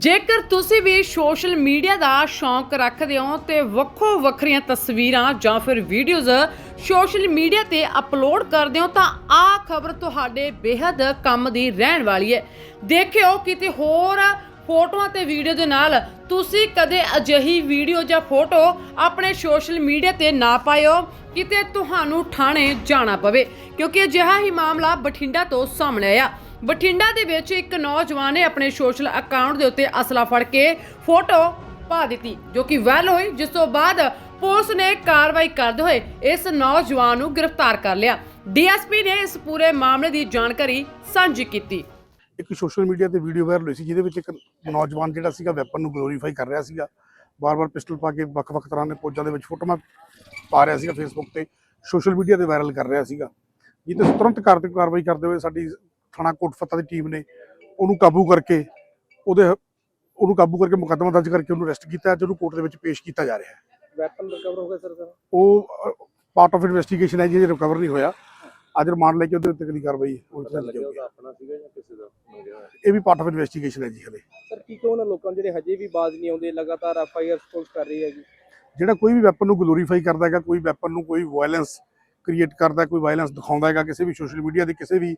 ਜੇਕਰ ਤੁਸੀਂ ਵੀ social media ਦਾ ਸ਼ੌਂਕ ਰੱਖਦੇ ਹੋ ਤੇ ਵੱਖੋ ਵੱਖਰੀਆਂ ਤਸਵੀਰਾਂ ਜਾਂ ਫਿਰ ਵੀਡੀਓਜ਼ ਸੋਸ਼ਲ ਮੀਡੀਆ ਤੇ ਅਪਲੋਡ ਕਰਦੇ ਹੋ, ਤਾਂ ਆਹ ਖਬਰ ਤੁਹਾਡੇ ਬੇहद ਕੰਮ ਦੀ ਰਹਿਣ ਵਾਲੀ ਹੈ। ਦੇਖਿਓ ਕਿਤੇ ਹੋਰ ਫੋਟੋਆਂ ਤੇ ਵੀਡੀਓ ਦੇ ਨਾਲ ਤੁਸੀਂ ਕਦੇ ਅਜਿਹੀ ਵੀਡੀਓ ਜਾਂ ਫੋਟੋ ਆਪਣੇ ਸੋਸ਼ਲ ਮੀਡੀਆ ਤੇ ਨਾ ਪਾਇਓ, ਕਿਤੇ ਤੁਹਾਨੂੰ ਥਾਣੇ ਜਾਣਾ ਪਵੇ, ਕਿਉਂਕਿ ਅਜਿਹਾ ਹੀ ਮਾਮਲਾ ਬਠਿੰਡਾ ਤੋਂ ਸਾਹਮਣੇ ਆਇਆ। ਬਠਿੰਡਾ ਦੇ ਵਿੱਚ ਇੱਕ ਨੌਜਵਾਨ ਨੇ ਆਪਣੇ ਸੋਸ਼ਲ ਅਕਾਊਂਟ ਦੇ ਉੱਤੇ ਅਸਲਾ ਫੜ ਕੇ ਫੋਟੋ ਪਾ ਦਿੱਤੀ, ਜੋ ਕਿ ਵਾਇਰਲ ਹੋਈ, ਜਿਸ ਤੋਂ ਬਾਅਦ ਪੁਲਿਸ ਨੇ ਕਾਰਵਾਈ ਕਰਦੇ ਹੋਏ ਇਸ ਨੌਜਵਾਨ ਨੂੰ ਗ੍ਰਿਫਤਾਰ ਕਰ ਲਿਆ। ਡੀਐਸਪੀ ਨੇ ਇਸ ਪੂਰੇ ਮਾਮਲੇ ਦੀ ਜਾਣਕਾਰੀ ਸਾਂਝੀ ਕੀਤੀ। ਇੱਕ ਸੋਸ਼ਲ ਮੀਡੀਆ ਤੇ ਵੀਡੀਓ ਵਾਇਰਲ ਹੋਈ ਸੀ, ਜਿਹਦੇ ਵਿੱਚ ਇੱਕ ਨੌਜਵਾਨ ਜਿਹੜਾ ਸੀਗਾ ਵੈਪਨ ਨੂੰ ਗਲੋਰੀਫਾਈ ਕਰ ਰਿਹਾ ਸੀਗਾ। ਬਾਰ-ਬਾਰ ਪਿਸਟਲ ਪਾ ਕੇ ਵੱਖ-ਵੱਖ ਤਰ੍ਹਾਂ ਦੇ ਪੋਜਾਂ ਦੇ ਵਿੱਚ ਫੋਟੋਆਂ ਪਾ ਰਿਹਾ ਸੀਗਾ ਫੇਸਬੁੱਕ ਤੇ। ਸੋਸ਼ਲ ਮੀਡੀਆ ਤੇ ਵਾਇਰਲ ਕਰ ਰਿਹਾ ਸੀਗਾ। ਜਿਹਦੇ ਤੁਰੰਤ ਕਾਰ- ਕਾਰਵਾਈ ਕਰਦੇ ਹੋਏ ਸਾਡੀ ਥਾਣਾ ਕੋਟਫੱਤਾ ਦੀ ਟੀਮ ਨੇ ਉਹਨੂੰ ਕਾਬੂ ਕਰਕੇ ਉਹਦੇ ਉਹਨੂੰ ਕਾਬੂ ਕਰਕੇ ਮੁਕੱਦਮਾ ਦਰਜ ਕਰਕੇ ਉਹਨੂੰ ਅਰੈਸਟ ਕੀਤਾ ਤੇ ਉਹਨੂੰ ਕੋਰਟ ਦੇ ਵਿੱਚ ਪੇਸ਼ ਕੀਤਾ ਜਾ ਰਿਹਾ ਹੈ। ਵੈਪਨ ਰਿਕਵਰ ਹੋ ਗਿਆ ਸਰ ਸਰ? ਉਹ ਪਾਰਟ ਆਫ ਇਨਵੈਸਟੀਗੇਸ਼ਨ ਹੈ ਜੀ ਰਿਕਵਰ ਨਹੀਂ ਹੋਇਆ। ਅੱਜ ਰਿਮਾਂਡ ਲੈ ਕੇ ਉਹਦੇ ਉੱਤੇ ਅਗਲੀ ਕਾਰਵਾਈ ਉਹ ਪਤਾ ਚੱਲ ਲੱਗਿਆ ਜਾਊਗੀ ਉਹਦਾ ਆਪਣਾ ਸੀਗਾ ਜਾਂ ਕਿਸੇ ਦਾ ਮੰਗਿਆ ਹੋਇਆ ਇਹ ਵੀ ਪਾਰਟ ਆਫ ਇਨਵੈਸਟੀਗੇਸ਼ਨ ਹੈ ਜੀ ਹਲੇ। ਸਰ ਕੀ ਕਹੋ ਨਾ ਲੋਕਾਂ ਜਿਹੜੇ ਹਜੇ ਵੀ ਬਾਜ਼ ਨਹੀਂ ਆਉਂਦੇ ਲਗਾਤਾਰ ਐਫ ਆਈ ਆਰ ਪੁਲਿਸ ਕਰ ਰਹੀ ਹੈਗੀ? ਜਿਹੜਾ ਕੋਈ ਵੀ ਵੈਪਨ ਨੂੰ ਗਲੋਰੀਫਾਈ ਕਰਦਾ ਹੈਗਾ ਕੋਈ ਵੈਪਨ ਨੂੰ ਕੋਈ ਵਾਇਲੈਂਸ ਕ੍ਰੀਏਟ ਕਰਦਾ ਕੋਈ ਵਾਇਲੈਂਸ ਦਿਖਾਉਂਦਾ ਹੈਗਾ ਕਿਸੇ ਵੀ ਸੋਸ਼ਲ ਮੀਡੀਆ ਦੇ ਕਿਸੇ ਵੀ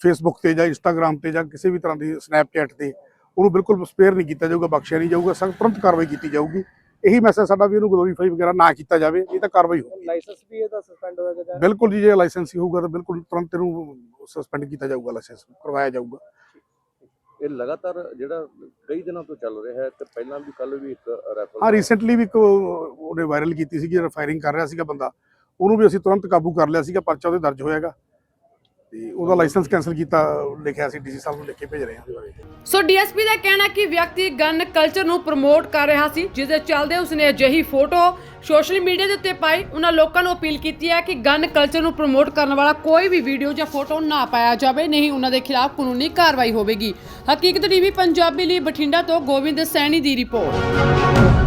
ਫੇਸਬੁੱਕ ਤੇ ਜਾਂ ਇੰਸਟਾਗ੍ਰam ਤੇ ਜਾਂ ਕਿਸੇ ਵੀ ਤਰ੍ਹਾਂ ਦੀ ਸਨੈਪਚੈਟ ਤੇ ਉਹਨੂੰ ਬਿਲਕੁਲ ਸਪੇਅਰ ਨਹੀਂ ਕੀਤਾ ਜਾਊਗਾ ਬਖਸ਼ਿਆ ਨਹੀਂ ਜਾਊਗਾ ਸਖਤ ਤੁਰੰਤ ਕਾਰਵਾਈ ਕੀਤੀ ਜਾਊਗੀ। ਇਹੀ ਮੈਸੇਜ ਸਾਡਾ ਵੀ ਇਹਨੂੰ ਗਲੋਰੀਫਾਈ ਵਗੈਰਾ ਨਾ ਕੀਤਾ ਜਾਵੇ ਇਹ ਤਾਂ ਕਾਰਵਾਈ ਹੋਊਗੀ। ਲਾਇਸੈਂਸ ਵੀ ਇਹਦਾ ਸਸਪੈਂਡ ਹੋਏਗਾ ਬਿਲਕੁਲ ਜੀ ਜੇ ਲਾਇਸੈਂਸ ਹੀ ਹੋਊਗਾ ਤਾਂ ਬਿਲਕੁਲ ਤੁਰੰਤ ਇਹਨੂੰ ਸਸਪੈਂਡ ਕੀਤਾ ਜਾਊਗਾ ਲਾਇਸੈਂਸ ਕਰਵਾਇਆ ਜਾਊਗਾ। ਇਹ ਲਗਾਤਾਰ ਜਿਹੜਾ ਕਈ ਦਿਨਾਂ ਤੋਂ ਚੱਲ ਰਿਹਾ ਹੈ ਤੇ ਪਹਿਲਾਂ ਵੀ ਕੱਲ ਵੀ ਇੱਕ ਰੈਫਰ ਹਾਂ ਰੀਸੈਂਟਲੀ ਵੀ ਇੱਕ ਉਹਨੇ ਵਾਇਰਲ ਕੀਤੀ ਸੀ ਜਿਹੜਾ ਫਾਇਰਿੰਗ ਕਰ ਰਿਹਾ ਸੀਗਾ ਬੰਦਾ। ਉਹਨੂੰ ਵੀ ਅਸੀਂ ਤੁਰੰਤ ਕਾਬੂ ਕਰ ਲਿਆ ਸੀਗਾ ਪਰਚਾ ਉਹਦੇ ਦਰਜ ਹੋਇਆਗਾ ਤੇ ਉਹਦਾ ਲਾਇਸੈਂਸ ਕੈਨਸਲ ਕੀਤਾ, ਲਿਖਿਆ ਸੀ, ਡੀਸੀ ਸਾਹਿਬ ਨੂੰ ਲਿਖ ਕੇ ਭੇਜ ਰਹੇ ਹਾਂ। ਉਹਦੇ ਬਾਰੇ ਸੋ ਡੀਐਸਪੀ ਦਾ ਕਹਿਣਾ ਕਿ ਵਿਅਕਤੀ ਗਨ ਕਲਚਰ ਨੂੰ ਪ੍ਰਮੋਟ ਕਰ ਰਿਹਾ ਸੀ, ਜਿਸ ਦੇ ਚੱਲਦੇ ਉਸਨੇ ਅਜਿਹੀ ਫੋਟੋ ਸੋਸ਼ਲ ਮੀਡੀਆ ਦੇ ਉੱਤੇ ਪਾਈ। ਉਹਨਾਂ ਲੋਕਾਂ ਨੂੰ ਅਪੀਲ ਕੀਤੀ ਹੈ ਕਿ ਗਨ ਕਲਚਰ ਨੂੰ ਪ੍ਰਮੋਟ ਕਰਨ ਵਾਲਾ ਕੋਈ ਵੀ ਵੀਡੀਓ ਜਾਂ ਫੋਟੋ ਨਾ ਪਾਇਆ ਜਾਵੇ, ਨਹੀਂ ਉਹਨਾਂ ਦੇ ਖਿਲਾਫ ਕਾਨੂੰਨੀ ਕਾਰਵਾਈ ਹੋਵੇਗੀ। ਹਕੀਕਤ ਟੀਵੀ, ਪੰਜਾਬੀ ਲਈ ਬਠਿੰਡਾ ਤੋਂ ਗੋਬਿੰਦ ਸੈਣੀ ਦੀ ਰਿਪੋਰਟ।